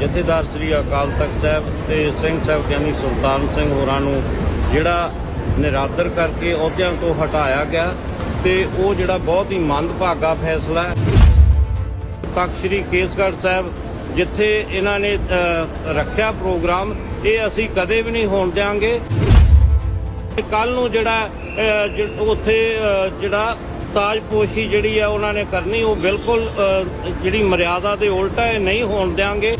ਜਥੇਦਾਰ ਸ੍ਰੀ ਅਕਾਲ ਤਖਤ ਸਾਹਿਬ ਤੇ ਸਿੰਘ ਸਾਹਿਬ ਗਿਆਨੀ ਸੁਲਤਾਨ ਸਿੰਘ ਹੋਰਾਂ ਨੂੰ ਜਿਹੜਾ ਨਿਰਾਦਰ ਕਰਕੇ ਅਹੁਦਿਆਂ ਤੋਂ ਹਟਾਇਆ ਗਿਆ ਤੇ ਉਹ ਜਿਹੜਾ ਬਹੁਤ ਹੀ ਮੰਦਭਾਗਾ ਫੈਸਲਾ ਹੈ। ਤਖਤ ਸ੍ਰੀ ਕੇਸਗੜ੍ਹ ਸਾਹਿਬ, ਜਿੱਥੇ ਇਹਨਾਂ ਨੇ ਰੱਖਿਆ ਪ੍ਰੋਗਰਾਮ, ਇਹ ਅਸੀਂ ਕਦੇ ਵੀ ਨਹੀਂ ਹੋਣ ਦਿਆਂਗੇ। ਕੱਲ ਨੂੰ ਜਿਹੜਾ ਉੱਥੇ ਜਿਹੜਾ ਤਾਜਪੋਸ਼ੀ ਜਿਹੜੀ ਆ ਉਹਨਾਂ ਨੇ ਕਰਨੀ, ਉਹ ਬਿਲਕੁਲ ਜਿਹੜੀ ਮਰਿਆਦਾ ਦੇ ਉਲਟਾ ਇਹ ਨਹੀਂ ਹੋਣ ਦਿਆਂਗੇ।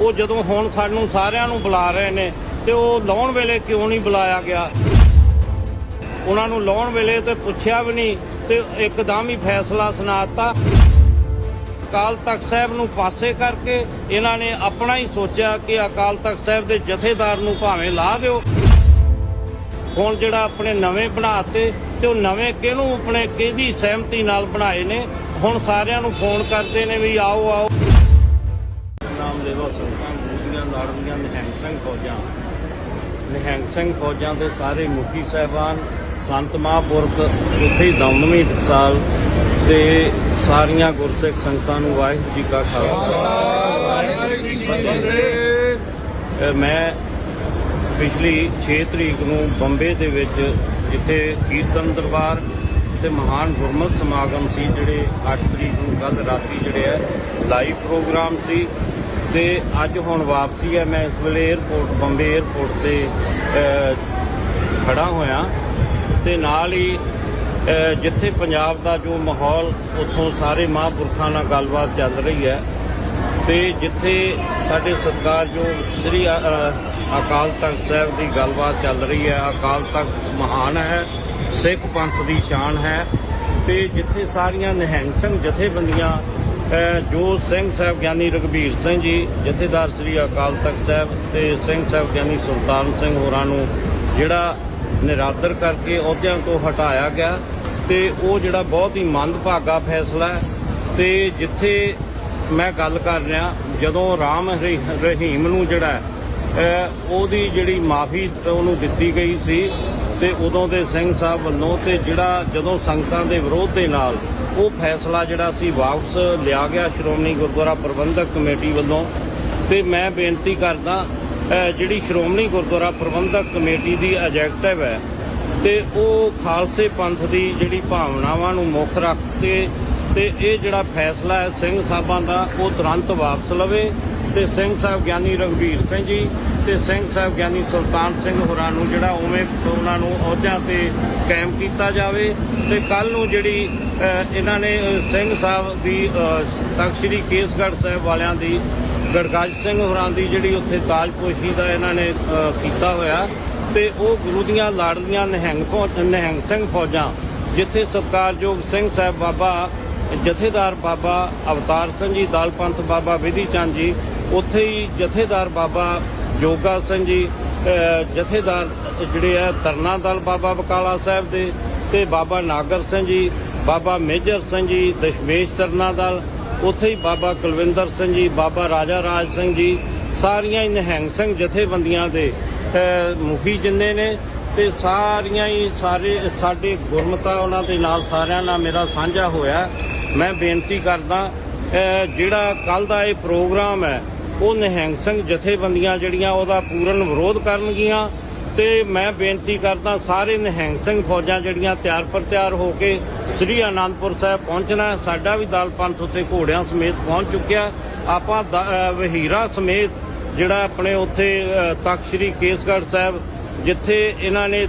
ਉਹ ਜਦੋਂ ਹੁਣ ਸਾਨੂੰ ਸਾਰਿਆਂ ਨੂੰ ਬੁਲਾ ਰਹੇ ਨੇ ਤੇ ਉਹ ਲਾਉਣ ਵੇਲੇ ਕਿਉਂ ਨਹੀਂ ਬੁਲਾਇਆ ਗਿਆ? ਉਹਨਾਂ ਨੂੰ ਲਾਉਣ ਵੇਲੇ ਤੇ ਪੁੱਛਿਆ ਵੀ ਨਹੀਂ ਤੇ ਇੱਕਦਮ ਹੀ ਫੈਸਲਾ ਸੁਣਾਤਾ। ਅਕਾਲ ਤਖਤ ਸਾਹਿਬ ਨੂੰ ਪਾਸੇ ਕਰਕੇ ਇਹਨਾਂ ਨੇ ਆਪਣਾ ਹੀ ਸੋਚਿਆ ਕਿ ਅਕਾਲ ਤਖਤ ਸਾਹਿਬ ਦੇ ਜਥੇਦਾਰ ਨੂੰ ਭਾਵੇਂ ਲਾ ਦਿਓ। ਹੁਣ ਜਿਹੜਾ ਆਪਣੇ ਨਵੇਂ ਬਣਾਤੇ ਤੇ ਉਹ ਨਵੇਂ ਕਿਹਨੂੰ ਆਪਣੇ ਕਿਹਦੀ ਸਹਿਮਤੀ ਨਾਲ ਬਣਾਏ ਨੇ? ਹੁਣ ਸਾਰਿਆਂ ਨੂੰ ਫੋਨ ਕਰਦੇ ਨੇ ਵੀ ਆਓ ਆਓ। ਸੰਗਤਾਂ ਗੁਰੂਆਂ ਲੋ ਸੰਤਾਂ ਨਿਹੰਗ ਸਿੰਘ ਫੌਜਾਂ। ਨਿਹੰਗ ਸਿੰਘ ਫੌਜਾਂ ਦੇ ਸਾਰੇ ਮੁਖੀ ਸਾਹਿਬਾਨ ਸੰਤ ਮਹਾਂਪੁਰਖ ਉੱਥੇ ਹੀ ਦਮਦਮੀ ਟਕਸਾਲ ਤੇ ਸਾਰੀਆਂ ਗੁਰਸਿੱਖ ਸੰਗਤਾਂ ਨੂੰ ਵਾਹਿਗੁਰੂ ਜੀ ਕਾ ਖਾਲਸਾ। ਅ, ਮੈਂ ਪਿਛਲੀ 6 ਤਰੀਕ ਨੂੰ ਬੰਬੇ ਦੇ ਵਿੱਚ ਜਿੱਥੇ ਕੀਰਤਨ ਦਰਬਾਰ ਤੇ ਮਹਾਨ ਗੁਰਮਤਿ ਸਮਾਗਮ ਸੀ ਜਿਹੜੇ 8 ਤਰੀਕ ਨੂੰ ਕੱਲ ਰਾਤੀ ਜਿਹੜੇ ਹੈ ਲਾਈਵ ਪ੍ਰੋਗਰਾਮ ਸੀ। ਤੇ ਅੱਜ ਹੁਣ ਵਾਪਸੀ ਹੈ ਮੈਂ ਇਸ ਵੇਲੇ 에ਅਰਪੋਰਟ ਬੰਬੇ 에ਅਰਪੋਰਟ ਤੇ ਅ, ਖੜਾ ਹੋਇਆ। ਤੇ ਨਾਲ ਹੀ ਜਿੱਥੇ ਪੰਜਾਬ ਦਾ ਜੋ ਮਾਹੌਲ ਉੱਥੋਂ ਸਾਰੇ ਮਹਾਂਪੁਰਖਾਂ ਨਾਲ ਗੱਲਬਾਤ ਚੱਲ ਰਹੀ ਹੈ। ਤੇ ਜਿੱਥੇ ਸਾਡੇ ਸਤਿਕਾਰਯੋਗ ਸ੍ਰੀ ਅਕਾਲ ਤਖਤ ਸਾਹਿਬ ਦੀ ਗੱਲਬਾਤ ਚੱਲ ਰਹੀ ਹੈ ਅਕਾਲ ਤਖਤ ਮਹਾਨ ਹੈ ਸਿੱਖ ਪੰਥ ਦੀ ਸ਼ਾਨ ਹੈ। ਤੇ ਜਿੱਥੇ ਸਾਰੀਆਂ ਨਿਹੰਗ ਸਿੰਘ ਜਥੇਬੰਦੀਆਂ ਜੋ ਸਿੰਘ ਸਾਹਿਬ ਗਿਆਨੀ ਰਘਬੀਰ ਸਿੰਘ ਜੀ, ਜਥੇਦਾਰ ਸ੍ਰੀ ਅਕਾਲ ਤਖਤ ਸਾਹਿਬ ਤੇ ਸਿੰਘ ਸਾਹਿਬ ਗਿਆਨੀ ਸੁਲਤਾਨ ਸਿੰਘ ਹੋਰਾਂ ਨੂੰ ਜਿਹੜਾ ਨਿਰਾਦਰ ਕਰਕੇ ਅਹੁਦਿਆਂ ਤੋਂ ਹਟਾਇਆ ਗਿਆ ਤੇ ਉਹ ਜਿਹੜਾ ਬਹੁਤ ਹੀ ਮੰਦਭਾਗਾ ਫੈਸਲਾ ਹੈ ਤੇ ਜਿੱਥੇ ਮੈਂ ਗੱਲ ਕਰ ਰਿਹਾ, ਜਦੋਂ ਰਾਮ ਹਰੀ- ਰਹੀਮ ਨੂੰ ਜਿਹੜਾ ਉਹਦੀ ਜਿਹੜੀ ਮਾਫੀ ਉਹਨੂੰ ਦਿੱਤੀ ਗਈ ਸੀ ਤੇ ਉਦੋਂ ਦੇ ਸਿੰਘ ਸਾਹਿਬ ਵੱਲੋਂ ਤੇ ਜਿਹੜਾ ਜਦੋਂ ਸੰਗਤਾਂ ਦੇ ਵਿਰੋਧ ਦੇ ਨਾਲ ਉਹ ਫੈਸਲਾ ਜਿਹੜਾ ਸੀ ਵਾਪਸ ਲਿਆ ਗਿਆ ਸ਼੍ਰੋਮਣੀ ਗੁਰਦੁਆਰਾ ਪ੍ਰਬੰਧਕ ਕਮੇਟੀ ਵੱਲੋਂ ਤੇ ਮੈਂ ਬੇਨਤੀ ਕਰਦਾ ਜਿਹੜੀ ਸ਼੍ਰੋਮਣੀ ਗੁਰਦੁਆਰਾ ਪ੍ਰਬੰਧਕ ਕਮੇਟੀ ਦੀ ਆਬਜੈਕਟਿਵ ਹੈ ਤੇ ਉਹ ਖਾਲਸੇ ਪੰਥ ਦੀ ਜਿਹੜੀ ਭਾਵਨਾਵਾਂ ਨੂੰ ਮੁੱਖ ਰੱਖ ਕੇ ਤੇ ਇਹ ਜਿਹੜਾ ਫੈਸਲਾ ਹੈ, ਸਿੰਘ ਸਾਹਿਬਾਂ ਦਾ ਉਹ ਤੁਰੰਤ ਵਾਪਸ ਲਵੇ ਤੇ ਸਿੰਘ ਸਾਹਿਬ ਗਿਆਨੀ ਰਘਬੀਰ ਸਿੰਘ ਜੀ ਤੇ ਸਿੰਘ ਸਾਹਿਬ ਗਿਆਨੀ ਸੁਲਤਾਨ ਸਿੰਘ ਹੋਰਾਂ ਨੂੰ ਜਿਹੜਾ ਉਵੇਂ ਉਹਨਾਂ ਨੂੰ ਅਹੁਦਿਆਂ ਤੇ ਕਾਇਮ ਕੀਤਾ ਜਾਵੇ ਤੇ ਕੱਲ ਨੂੰ ਜਿਹੜੀ ਇਹਨਾਂ ਨੇ ਸਿੰਘ ਸਾਹਿਬ ਦੀ ਤਖ਼ਤ ਸ੍ਰੀ ਕੇਸਗੜ੍ਹ ਸਾਹਿਬ ਵਾਲਿਆਂ ਦੀ, ਗੜਗਾਜ ਸਿੰਘ ਹੋਰਾਂ ਦੀ ਜਿਹੜੀ ਉੱਥੇ ਤਾਜਪੋਸ਼ੀ ਦਾ ਇਹਨਾਂ ਨੇ ਕੀਤਾ ਹੋਇਆ ਤੇ ਉਹ ਗੁਰੂ ਦੀਆਂ ਲਾੜਲੀਆਂ ਨਿਹੰਗ ਫੌਜ ਨਿਹੰਗ ਸਿੰਘ ਫੌਜਾਂ, ਜਿੱਥੇ ਸਤਕਾਰਯੋਗ ਸਿੰਘ ਸਾਹਿਬ ਬਾਬਾ, ਜਥੇਦਾਰ ਬਾਬਾ ਅਵਤਾਰ ਸਿੰਘ ਜੀ, ਦਲ ਪੰਥ ਬਾਬਾ ਵਿਧੀ ਚੰਦ ਜੀ, ਉੱਥੇ ਹੀ ਜਥੇਦਾਰ ਬਾਬਾ ਜੋਗਾ ਸਿੰਘ ਜੀ ਜਥੇਦਾਰ ਜਿਹੜੇ ਆ ਤਰਨਾ ਦਲ ਬਾਬਾ ਬਕਾਲਾ ਸਾਹਿਬ ਦੇ ਤੇ ਬਾਬਾ ਨਾਗਰ ਸਿੰਘ ਜੀ, ਬਾਬਾ ਮੇਜਰ ਸਿੰਘ ਜੀ, ਦਸ਼ਮੇਸ਼ ਤਰਨਾ ਦਲ, ਉੱਥੇ ਹੀ ਬਾਬਾ ਕੁਲਵਿੰਦਰ ਸਿੰਘ ਜੀ, ਬਾਬਾ ਰਾਜਾ ਰਾਜ ਸਿੰਘ ਜੀ, ਸਾਰੀਆਂ ਹੀ ਨਿਹੰਗ ਸਿੰਘ ਜਥੇਬੰਦੀਆਂ ਦੇ ਮੁਖੀ ਜਿੰਨੇ ਨੇ ਤੇ ਸਾਰੀਆਂ ਹੀ ਸਾਰੇ ਸਾਡੇ ਗੁਰਮਤਾ ਉਹਨਾਂ ਦੇ ਨਾਲ ਸਾਰਿਆਂ ਨਾਲ ਮੇਰਾ ਸਾਂਝਾ ਹੋਇਆ। ਮੈਂ ਬੇਨਤੀ ਕਰਦਾ ਜਿਹੜਾ ਕੱਲ ਦਾ ਇਹ ਪ੍ਰੋਗਰਾਮ ਹੈ ਉਹ ਨਿਹੰਗ ਸਿੰਘ ਜਥੇਬੰਦੀਆਂ ਜਿਹੜੀਆਂ ਉਹਦਾ ਪੂਰਨ ਵਿਰੋਧ ਕਰਨਗੀਆਂ ਤੇ ਮੈਂ ਬੇਨਤੀ ਕਰਦਾ ਸਾਰੇ ਨਿਹੰਗ ਸਿੰਘ ਫੌਜਾਂ ਜਿਹੜੀਆਂ ਤਿਆਰ ਪਰ ਤਿਆਰ ਹੋ ਕੇ ਸ੍ਰੀ ਆਨੰਦਪੁਰ ਸਾਹਿਬ ਪਹੁੰਚਣਾ ਸਾਡਾ ਵੀ ਦਲ ਪੰਥ ਉੱਤੇ ਘੋੜਿਆਂ ਸਮੇਤ ਪਹੁੰਚ ਚੁੱਕਿਆ ਆਪਾਂ ਦ- ਵਹੀਰਾ ਸਮੇਤ ਜਿਹੜਾ ਆਪਣੇ ਉੱਥੇ ਤਖ਼ਤ ਸ੍ਰੀ ਕੇਸਗੜ੍ਹ ਸਾਹਿਬ ਜਿੱਥੇ ਇਹਨਾਂ ਨੇ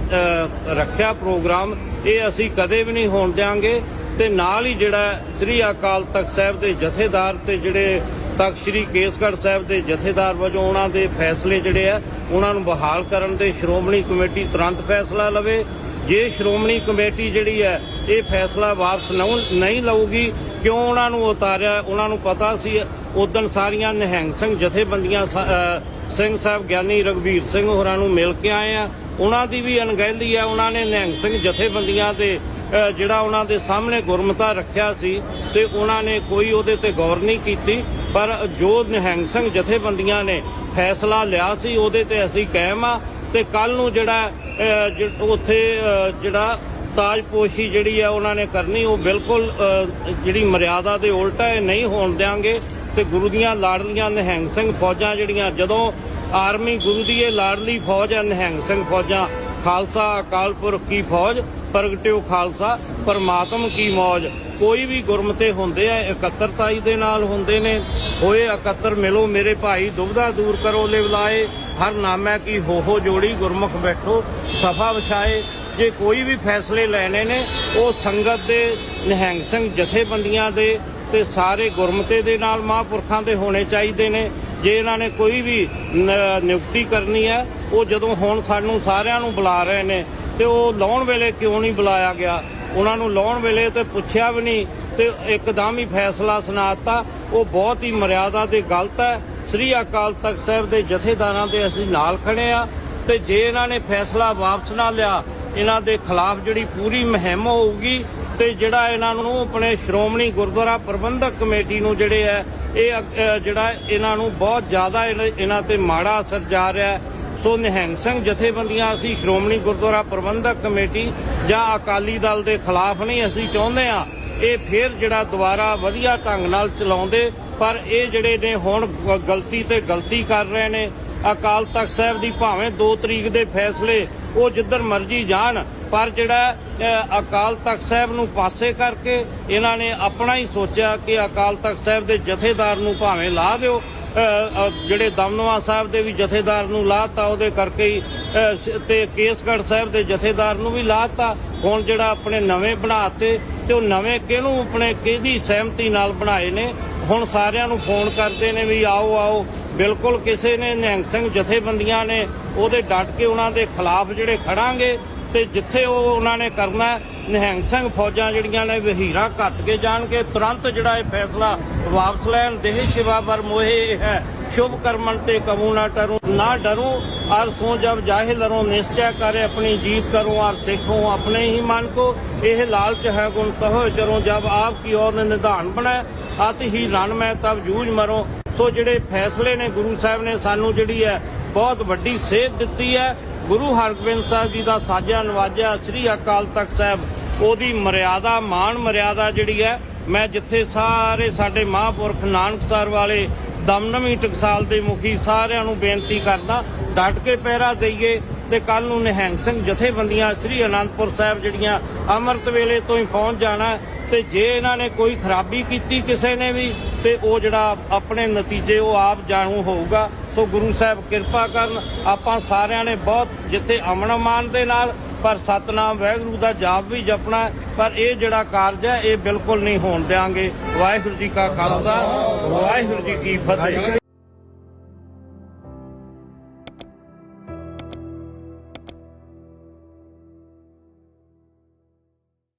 ਰੱਖਿਆ ਪ੍ਰੋਗਰਾਮ, ਇਹ ਅਸੀਂ ਕਦੇ ਵੀ ਨਹੀਂ ਹੋਣ ਦਿਆਂਗੇ। ਤੇ ਨਾਲ ਹੀ ਜਿਹੜਾ ਸ੍ਰੀ ਅਕਾਲ ਤਖਤ ਸਾਹਿਬ ਦੇ ਜਥੇਦਾਰ ਤੇ ਜਿਹੜੇ ਤਖਤ ਸ੍ਰੀ ਕੇਸਗੜ੍ਹ ਸਾਹਿਬ ਦੇ ਜਥੇਦਾਰ ਵਜੋਂ ਉਹਨਾਂ ਦੇ ਫੈਸਲੇ ਜਿਹੜੇ ਆ, ਉਹਨਾਂ ਨੂੰ ਬਹਾਲ ਕਰਨ ਦੇ ਸ਼੍ਰੋਮਣੀ ਕਮੇਟੀ ਤੁਰੰਤ ਫੈਸਲਾ ਲਵੇ। ਜੇ ਸ਼੍ਰੋਮਣੀ ਕਮੇਟੀ ਜਿਹੜੀ ਹੈ ਇਹ ਫੈਸਲਾ ਵਾਪਸ ਨਹੀਂ ਲਊਗੀ, ਕਿਉਂ ਉਹਨਾਂ ਨੂੰ ਉਤਾਰਿਆ? ਉਹਨਾਂ ਨੂੰ ਪਤਾ ਸੀ, ਉਦੋਂ ਸਾਰੀਆਂ ਨਿਹੰਗ ਸਿੰਘ ਜਥੇਬੰਦੀਆਂ ਸਿੰਘ ਸਾਹਿਬ ਗਿਆਨੀ ਰਘਬੀਰ ਸਿੰਘ ਹੋਰਾਂ ਨੂੰ ਮਿਲ ਕੇ ਆਏ ਆ। ਉਹਨਾਂ ਦੀ ਵੀ ਅਣਗਹਿਲੀ ਆ, ਉਹਨਾਂ ਨੇ ਨਿਹੰਗ ਸਿੰਘ ਜਥੇਬੰਦੀਆਂ ਦੇ ਜਿਹੜਾ ਉਹਨਾਂ ਦੇ ਸਾਹਮਣੇ ਗੁਰਮਤਾ ਰੱਖਿਆ ਸੀ ਤੇ ਉਹਨਾਂ ਨੇ ਕੋਈ ਉਹਦੇ ਤੇ ਗੌਰ ਨਹੀਂ ਕੀਤੀ, ਪਰ ਜੋ ਨਿਹੰਗ ਸਿੰਘ ਜਥੇਬੰਦੀਆਂ ਨੇ ਫੈਸਲਾ ਲਿਆ ਸੀ, ਉਹਦੇ ਤੇ ਅਸੀਂ ਕਾਇਮ ਆ ਤੇ ਕੱਲ ਨੂੰ ਜਿਹੜਾ ਉੱਥੇ ਜਿਹੜਾ ਤਾਜਪੋਸ਼ੀ ਜਿਹੜੀ ਆ ਉਹਨਾਂ ਨੇ ਕਰਨੀ, ਉਹ ਬਿਲਕੁਲ ਜਿਹੜੀ ਮਰਿਆਦਾ ਦੇ ਉਲਟਾ ਇਹ ਨਹੀਂ ਹੋਣ ਦਿਆਂਗੇ ਤੇ ਗੁਰੂ ਦੀਆਂ ਲਾਡਲੀਆਂ ਨਿਹੰਗ ਸਿੰਘ ਫੌਜਾਂ ਜਿਹੜੀਆਂ, ਜਦੋਂ ਆਰਮੀ ਗੁਰੂ ਦੀ ਇਹ ਲਾਡਲੀ ਫੌਜ ਹੈ ਨਿਹੰਗ ਸਿੰਘ ਫੌਜਾਂ, ਖਾਲਸਾ, ਅਕਾਲ ਪੁਰਖ ਕੀ ਫੌਜ ਪ੍ਰਗਟਿਓ ਖਾਲਸਾ, ਪਰਮਾਤਮ ਕੀ ਮੌਜ। ਕੋਈ ਵੀ ਗੁਰਮਤੇ ਹੁੰਦੇ ਆ, ਇਕੱਤਰਤਾਈ ਦੇ ਨਾਲ ਹੁੰਦੇ ਨੇ। ਹੋਏ ਇਕੱਤਰ ਮਿਲੋ ਮੇਰੇ ਭਾਈ ਦੁਬਦਾ ਦੂਰ ਕਰੋ ਲਿਵਲਾਏ ਹਰ ਨਾਮੈ ਕੀ ਹੋ ਹੋ ਜੋੜੀ, ਗੁਰਮੁਖ ਬੈਠੋ, ਸਫਾ ਵਿਛਾਏ। ਜੇ ਕੋਈ ਵੀ ਫੈਸਲੇ ਲੈਣੇ ਨੇ, ਉਹ ਸੰਗਤ ਦੇ, ਨਿਹੰਗ ਸਿੰਘ ਜਥੇਬੰਦੀਆਂ ਦੇ ਤੇ ਸਾਰੇ ਗੁਰਮਤੇ ਦੇ ਨਾਲ ਮਹਾਂਪੁਰਖਾਂ ਦੇ ਹੋਣੇ ਚਾਹੀਦੇ ਨੇ। ਜੇ ਇਹਨਾਂ ਨੇ ਕੋਈ ਵੀ ਨਿਯੁਕਤੀ ਕਰਨੀ ਹੈ, ਉਹ ਜਦੋਂ ਹੁਣ ਸਾਨੂੰ ਸਾਰਿਆਂ ਨੂੰ ਬੁਲਾ ਰਹੇ ਨੇ ਤੇ ਉਹ ਲਾਉਣ ਵੇਲੇ ਕਿਉਂ ਨਹੀਂ ਬੁਲਾਇਆ ਗਿਆ? ਉਹਨਾਂ ਨੂੰ ਲਾਉਣ ਵੇਲੇ ਤੇ ਪੁੱਛਿਆ ਵੀ ਨਹੀਂ ਤੇ ਇੱਕਦਮ ਹੀ ਫੈਸਲਾ ਸੁਣਾਤਾ। ਉਹ ਬਹੁਤ ਹੀ ਮਰਿਆਦਾ ਤੇ ਗਲਤ ਹੈ। ਸ੍ਰੀ ਅਕਾਲ ਤਖਤ ਸਾਹਿਬ ਦੇ ਜਥੇਦਾਰਾਂ ਦੇ ਅਸੀਂ ਨਾਲ ਖੜੇ ਆ ਤੇ ਜੇ ਇਹਨਾਂ ਨੇ ਫੈਸਲਾ ਵਾਪਸ ਨਾ ਲਿਆ, ਇਹਨਾਂ ਦੇ ਖਿਲਾਫ ਜਿਹੜੀ ਪੂਰੀ ਮੁਹਿੰਮ ਹੋਊਗੀ ਤੇ ਜਿਹੜਾ ਇਹਨਾਂ ਨੂੰ ਆਪਣੇ ਸ਼੍ਰੋਮਣੀ ਗੁਰਦੁਆਰਾ ਪ੍ਰਬੰਧਕ ਕਮੇਟੀ ਨੂੰ ਜਿਹੜੇ ਹੈ, ਇਹ ਜਿਹੜਾ ਇਹਨਾਂ ਨੂੰ ਬਹੁਤ ਜ਼ਿਆਦਾ ਇਹਨਾਂ- ਇਹਨਾਂ ਤੇ ਮਾੜਾ ਅਸਰ ਜਾ ਰਿਹਾ ਹੈ। ਸੋ ਨਿਹੰਗ ਸਿੰਘ ਜਥੇਬੰਦੀਆਂ, ਅਸੀਂ ਸ਼੍ਰੋਮਣੀ ਗੁਰਦੁਆਰਾ ਪ੍ਰਬੰਧਕ ਕਮੇਟੀ ਜਾਂ ਅਕਾਲੀ ਦਲ ਦੇ ਖਿਲਾਫ ਨਹੀਂ ਅਸੀਂ ਚਾਹੁੰਦੇ ਆ ਇਹ ਫਿਰ ਜਿਹੜਾ ਦੁਬਾਰਾ ਵਧੀਆ ਢੰਗ ਨਾਲ ਚਲਾਉਂਦੇ, ਪਰ ਇਹ ਜਿਹੜੇ ਨੇ ਹੁਣ ਗਲਤੀ ਤੇ ਗਲਤੀ ਕਰ ਰਹੇ ਨੇ, ਅਕਾਲ ਤਖਤ ਸਾਹਿਬ ਦੀ ਭਾਵੇਂ 2 ਤਰੀਕ ਦੇ ਫੈਸਲੇ ਉਹ ਜਿੱਧਰ ਮਰਜ਼ੀ ਜਾਣ, ਪਰ ਜਿਹੜਾ ਅਕਾਲ ਤਖਤ ਸਾਹਿਬ ਨੂੰ ਪਾਸੇ ਕਰਕੇ ਇਹਨਾਂ ਨੇ ਆਪਣਾ ਹੀ ਸੋਚਿਆ ਕਿ ਅਕਾਲ ਤਖਤ ਸਾਹਿਬ ਦੇ ਜਥੇਦਾਰ ਨੂੰ ਭਾਵੇਂ ਲਾ ਦਿਓ ਜਿਹੜੇ ਦਮਨਵਾ ਸਾਹਿਬ ਦੇ ਵੀ ਜਥੇਦਾਰ ਨੂੰ ਲਾਤਾ, ਉਹਦੇ ਕਰਕੇ ਹੀ ਤੇ ਕੇਸਗੜ੍ਹ ਸਾਹਿਬ ਦੇ ਜਥੇਦਾਰ ਨੂੰ ਵੀ ਲਾਤਾ। ਹੁਣ ਜਿਹੜਾ ਆਪਣੇ ਨਵੇਂ ਬਣਾਤੇ, ਤੇ ਉਹ ਨਵੇਂ ਕਿਹਨੂੰ ਆਪਣੇ, ਕਿਹਦੀ ਸਹਿਮਤੀ ਨਾਲ ਬਣਾਏ ਨੇ? ਹੁਣ ਸਾਰਿਆਂ ਨੂੰ ਫੋਨ ਕਰਦੇ ਨੇ ਵੀ ਆਓ ਆਓ। ਬਿਲਕੁਲ ਕਿਸੇ ਨੇ, ਨਿਹੰਗ ਸਿੰਘ ਜਥੇਬੰਦੀਆਂ ਨੇ ਉਹਦੇ ਡਟ ਕੇ ਉਹਨਾਂ ਦੇ ਖਿਲਾਫ ਜਿਹੜੇ ਖੜਾਂਗੇ ਤੇ ਜਿੱਥੇ ਉਹ ਉਹਨਾਂ ਨੇ ਕਰਨਾ ਨਿਹੰਗ ਸਿੰਘ ਫੌਜਾਂ ਜਿਹੜੀਆਂ ਨੇ ਵਹੀਰਾ ਘੱਟ ਕੇ ਜਾਣਗੇ। ਤੁਰੰਤ ਜਿਹੜਾ ਇਹ ਫੈਸਲਾ ਵਾਪਸ ਲੈਣ, ਦੇਹ ਸ਼ਿਵਾ ਵਰ ਮੋਹੇ ਹੈ। ਸ਼ੁਭ ਕਰਮਨ ਤੇ ਕਬੂ ਨਾ ਟਰੂ ਨਾ ਡਰੂ। ਔਰ ਸੋ ਜਬ ਜਾਹਿਲ ਰੋ ਨਿਸ਼ਚੈ ਕਰੇ ਆਪਣੀ ਜੀਤ ਕਰੋ ਔਰ ਸਿੱਖੋ ਆਪਣੇ ਹੀ ਮਨ ਕੋ। ਇਹ ਲਾਲਚ ਹੈ ਗੁਣ ਤਹੋ ਚਰੋ ਜਬ ਆਪ ਕੀ ਔਰ ਨਿਧਾਨ ਬਣੈ ਅਤ ਹੀ ਰਣ ਮੈਂ ਤਬ ਜੂਝ ਮਰੋ। ਸੋ ਜਿਹੜੇ ਫੈਸਲੇ ਨੇ ਗੁਰੂ ਸਾਹਿਬ ਨੇ ਸਾਨੂੰ ਜਿਹੜੀ ਹੈ, ਬਹੁਤ ਵੱਡੀ ਸੇਧ ਦਿੱਤੀ ਹੈ। ਗੁਰੂ ਹਰਗੋਬਿੰਦ ਸਾਹਿਬ ਜੀ ਦਾ ਸਾਜਾ ਨਵਾਜਿਆ ਸ੍ਰੀ ਅਕਾਲ ਤਖਤ ਸਾਹਿਬ, ਉਹਦੀ ਮਰਿਆਦਾ, ਮਾਣ ਮਰਿਆਦਾ ਜਿਹੜੀ ਹੈ, ਮੈਂ ਜਿੱਥੇ ਸਾਰੇ ਸਾਡੇ ਮਹਾਂਪੁਰਖ ਨਾਨਕਸਰ ਵਾਲੇ ਦਮਦਮੀ ਟਕਸਾਲ ਦੇ ਮੁਖੀ ਸਾਰਿਆਂ ਨੂੰ ਬੇਨਤੀ ਕਰਦਾ, ਡਟ ਕੇ ਪਹਿਰਾ ਦਈਏ ਤੇ ਕੱਲ ਨੂੰ ਨਿਹੰਗ ਸਿੰਘ ਜਥੇਬੰਦੀਆਂ ਸ੍ਰੀ ਅਨੰਦਪੁਰ ਸਾਹਿਬ ਜਿਹੜੀਆਂ ਅੰਮ੍ਰਿਤ ਵੇਲੇ ਤੋਂ ਹੀ ਪਹੁੰਚ ਜਾਣਾ ਹੈ, ਤੇ ਜੇ ਇਹਨਾਂ ਨੇ ਕੋਈ ਖਰਾਬੀ ਕੀਤੀ ਕਿਸੇ ਨੇ ਵੀ, ਤੇ ਉਹ ਜਿਹੜਾ ਆਪਣੇ ਨਤੀਜੇ ਉਹ ਆਪ ਜਾਣੂ ਹੋਊਗਾ। ਸੋ ਗੁਰੂ ਸਾਹਿਬ ਕਿਰਪਾ ਕਰਨ, ਆਪਾਂ ਸਾਰਿਆਂ ਨੇ ਬਹੁਤ ਜਿੱਥੇ ਅਮਨ ਅਮਾਨ ਦੇ ਨਾਲ, ਪਰ ਸਤਨਾਮ ਵਾਹਿਗੁਰੂ ਦਾ ਜਾਪ ਵੀ ਜਪਣਾ ਪਰ ਇਹ ਜਿਹੜਾ ਕਾਰਜ ਹੈ, ਇਹ ਬਿਲਕੁਲ ਨਹੀਂ ਹੋਣ ਦਿਆਂਗੇ। ਵਾਹਿਗੁਰੂ ਜੀ ਕਾ ਖਾਲਸਾ, ਵਾਹਿਗੁਰੂ ਜੀ ਕੀ ਫਤਿਹ।